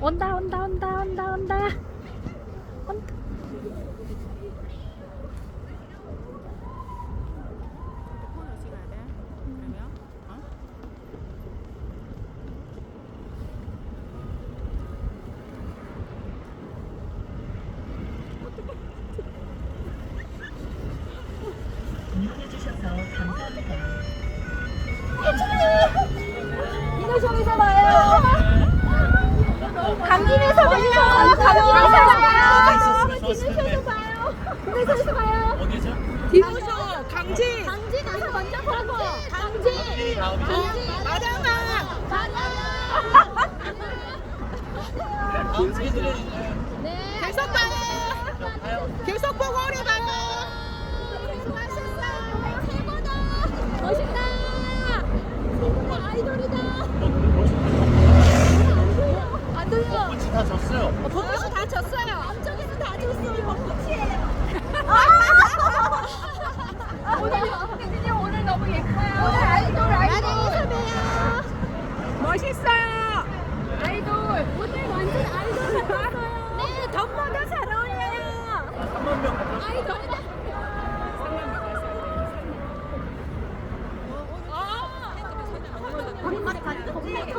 온다 온다 온다 온다 온다. 온다. 이용해주셔서 감사합니다. 이노송에서 봐요. 강진에서 봐요. 강진에서 봐요. 기누쇼에서 봐요. 어디죠? 디노쇼 강진 강진에서 먼저 보고. 강진. 강진. 마당아 들려주세요? 네. 계속 봐요 계속 보고 오래 봐요 수고하셨어요. 최고다. 멋있다. 최고의 아이돌이다. 벚꽃이 다 졌어요. 앞쪽에서 다 졌어요. 벚꽃이에요. 오늘 혜진이 오늘 너무 예뻐요. 오늘 아이돌 아이돌. 멋있어요 아이돌. 오늘 완전 아이돌 같았어요. 네, 덕보다 잘 어울려요. 3만 명? 아이돌이다. 어, 우리 말이 가지고 벚꽃이